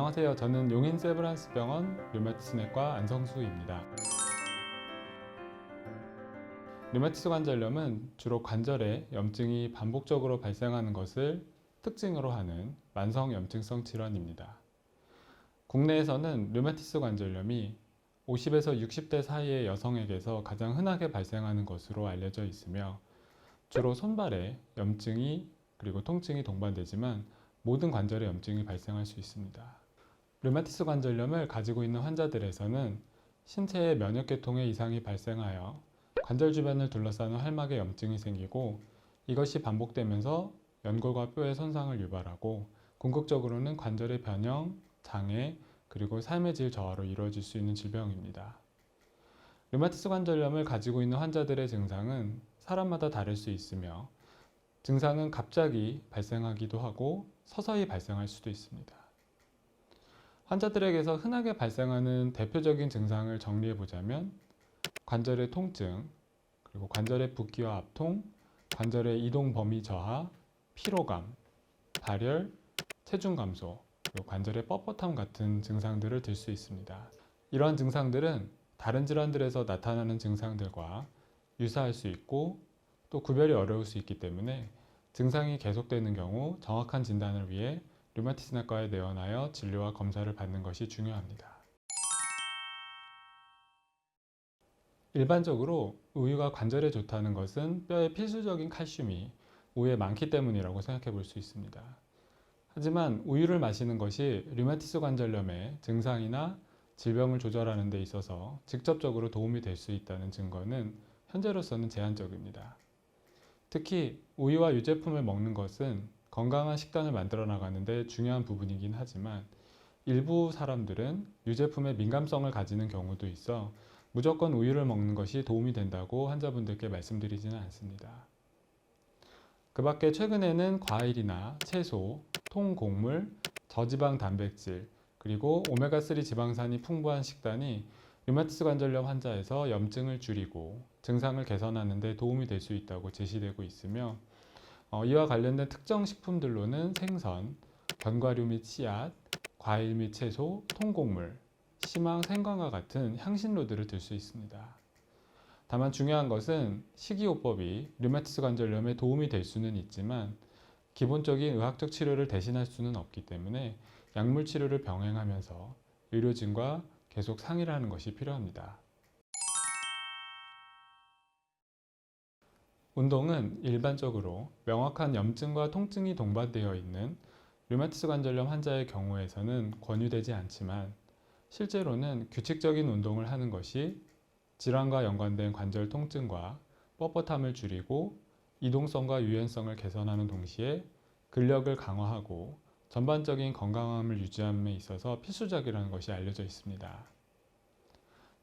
안녕하세요. 저는 용인 세브란스 병원 류마티스내과 안성수입니다. 류마티스 관절염은 주로 관절에 염증이 반복적으로 발생하는 것을 특징으로 하는 만성 염증성 질환입니다. 국내에서는 류마티스 관절염이 50에서 60대 사이의 여성에게서 가장 흔하게 발생하는 것으로 알려져 있으며 주로 손발에 염증이 그리고 통증이 동반되지만 모든 관절에 염증이 발생할 수 있습니다. 류마티스 관절염을 가지고 있는 환자들에서는 신체의 면역계통에 이상이 발생하여 관절 주변을 둘러싸는 활막에 염증이 생기고 이것이 반복되면서 연골과 뼈의 손상을 유발하고 궁극적으로는 관절의 변형, 장애, 그리고 삶의 질 저하로 이루어질 수 있는 질병입니다. 류마티스 관절염을 가지고 있는 환자들의 증상은 사람마다 다를 수 있으며 증상은 갑자기 발생하기도 하고 서서히 발생할 수도 있습니다. 환자들에게서 흔하게 발생하는 대표적인 증상을 정리해 보자면 관절의 통증, 그리고 관절의 붓기와 압통, 관절의 이동 범위 저하, 피로감, 발열, 체중 감소, 관절의 뻣뻣함 같은 증상들을 들 수 있습니다. 이러한 증상들은 다른 질환들에서 나타나는 증상들과 유사할 수 있고 또 구별이 어려울 수 있기 때문에 증상이 계속되는 경우 정확한 진단을 위해 류마티스내과에 내원하여 진료와 검사를 받는 것이 중요합니다. 일반적으로 우유가 관절에 좋다는 것은 뼈에 필수적인 칼슘이 우유에 많기 때문이라고 생각해 볼 수 있습니다. 하지만 우유를 마시는 것이 류마티스 관절염의 증상이나 질병을 조절하는 데 있어서 직접적으로 도움이 될 수 있다는 증거는 현재로서는 제한적입니다. 특히 우유와 유제품을 먹는 것은 건강한 식단을 만들어 나가는데 중요한 부분이긴 하지만 일부 사람들은 유제품에 민감성을 가지는 경우도 있어 무조건 우유를 먹는 것이 도움이 된다고 환자분들께 말씀드리지는 않습니다. 그 밖에 최근에는 과일이나 채소, 통곡물, 저지방 단백질, 그리고 오메가3 지방산이 풍부한 식단이 류마티스 관절염 환자에서 염증을 줄이고 증상을 개선하는 데 도움이 될 수 있다고 제시되고 있으며 어, 이와 관련된 특정 식품들로는 생선, 견과류 및 씨앗, 과일 및 채소, 통곡물, 심황, 생강과 같은 향신료들을 들 수 있습니다. 다만 중요한 것은 식이요법이 류마티스 관절염에 도움이 될 수는 있지만 기본적인 의학적 치료를 대신할 수는 없기 때문에 약물 치료를 병행하면서 의료진과 계속 상의를 하는 것이 필요합니다. 운동은 일반적으로 명확한 염증과 통증이 동반되어 있는 류마티스 관절염 환자의 경우에서는 권유되지 않지만 실제로는 규칙적인 운동을 하는 것이 질환과 연관된 관절 통증과 뻣뻣함을 줄이고 이동성과 유연성을 개선하는 동시에 근력을 강화하고 전반적인 건강함을 유지함에 있어서 필수적이라는 것이 알려져 있습니다.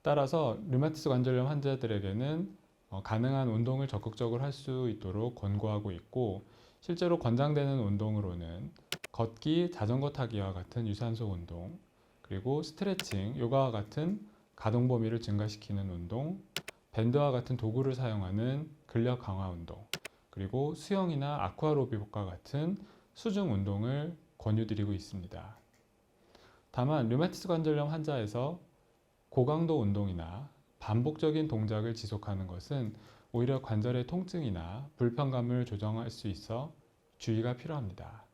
따라서 류마티스 관절염 환자들에게는 어, 가능한 운동을 적극적으로 할 수 있도록 권고하고 있고 실제로 권장되는 운동으로는 걷기, 자전거 타기와 같은 유산소 운동, 그리고 스트레칭, 요가와 같은 가동 범위를 증가시키는 운동, 밴드와 같은 도구를 사용하는 근력 강화 운동, 그리고 수영이나 아쿠아로빅과 같은 수중 운동을 권유드리고 있습니다. 다만 류마티스 관절염 환자에서 고강도 운동이나 반복적인 동작을 지속하는 것은 오히려 관절의 통증이나 불편감을 조정할 수 있어 주의가 필요합니다.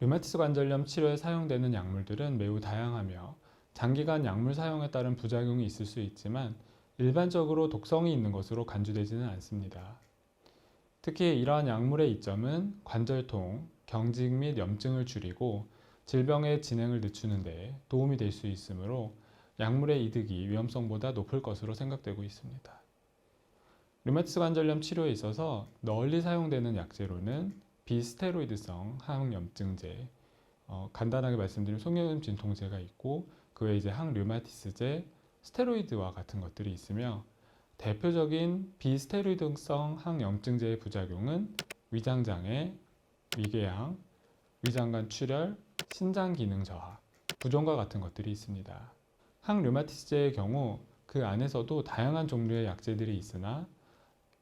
류마티스 관절염 치료에 사용되는 약물들은 매우 다양하며 장기간 약물 사용에 따른 부작용이 있을 수 있지만 일반적으로 독성이 있는 것으로 간주되지는 않습니다. 특히 이러한 약물의 이점은 관절통, 경직 및 염증을 줄이고 질병의 진행을 늦추는 데 도움이 될 수 있으므로 약물의 이득이 위험성보다 높을 것으로 생각되고 있습니다. 류마티스 관절염 치료에 있어서 널리 사용되는 약제로는 비스테로이드성 항염증제, 어, 간단하게 말씀드리면 송염 진통제가 있고 그 외에 이제 항류마티스제, 스테로이드와 같은 것들이 있으며 대표적인 비스테로이드성 항염증제의 부작용은 위장장애, 위궤양, 위장관 출혈, 신장 기능 저하, 부종과 같은 것들이 있습니다. 항류마티스제의 경우 그 안에서도 다양한 종류의 약제들이 있으나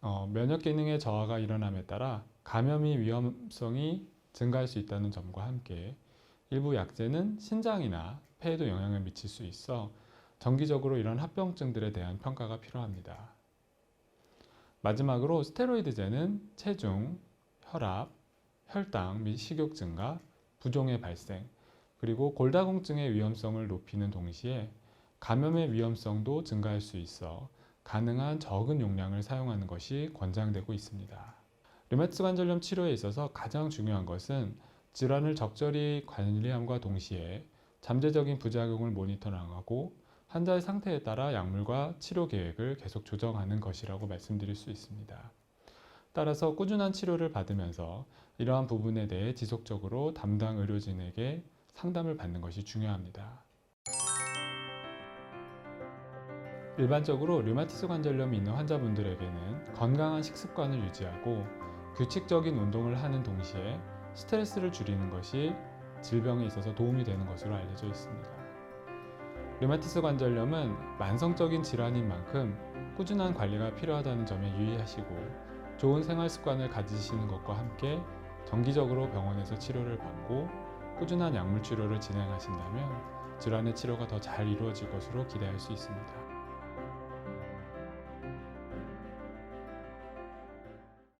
어, 면역 기능의 저하가 일어남에 따라 감염이 위험성이 증가할 수 있다는 점과 함께 일부 약제는 신장이나 폐에도 영향을 미칠 수 있어 정기적으로 이런 합병증들에 대한 평가가 필요합니다. 마지막으로 스테로이드제는 체중, 혈압, 혈당 및 식욕 증가, 부종의 발생, 그리고 골다공증의 위험성을 높이는 동시에 감염의 위험성도 증가할 수 있어 가능한 적은 용량을 사용하는 것이 권장되고 있습니다. 류마티스 관절염 치료에 있어서 가장 중요한 것은 질환을 적절히 관리함과 동시에 잠재적인 부작용을 모니터링하고 환자의 상태에 따라 약물과 치료 계획을 계속 조정하는 것이라고 말씀드릴 수 있습니다. 따라서 꾸준한 치료를 받으면서 이러한 부분에 대해 지속적으로 담당 의료진에게 상담을 받는 것이 중요합니다. 일반적으로 류마티스 관절염이 있는 환자분들에게는 건강한 식습관을 유지하고 규칙적인 운동을 하는 동시에 스트레스를 줄이는 것이 질병에 있어서 도움이 되는 것으로 알려져 있습니다. 류마티스 관절염은 만성적인 질환인 만큼 꾸준한 관리가 필요하다는 점에 유의하시고 좋은 생활 습관을 가지시는 것과 함께 정기적으로 병원에서 치료를 받고 꾸준한 약물 치료를 진행하신다면 질환의 치료가 더 잘 이루어질 것으로 기대할 수 있습니다.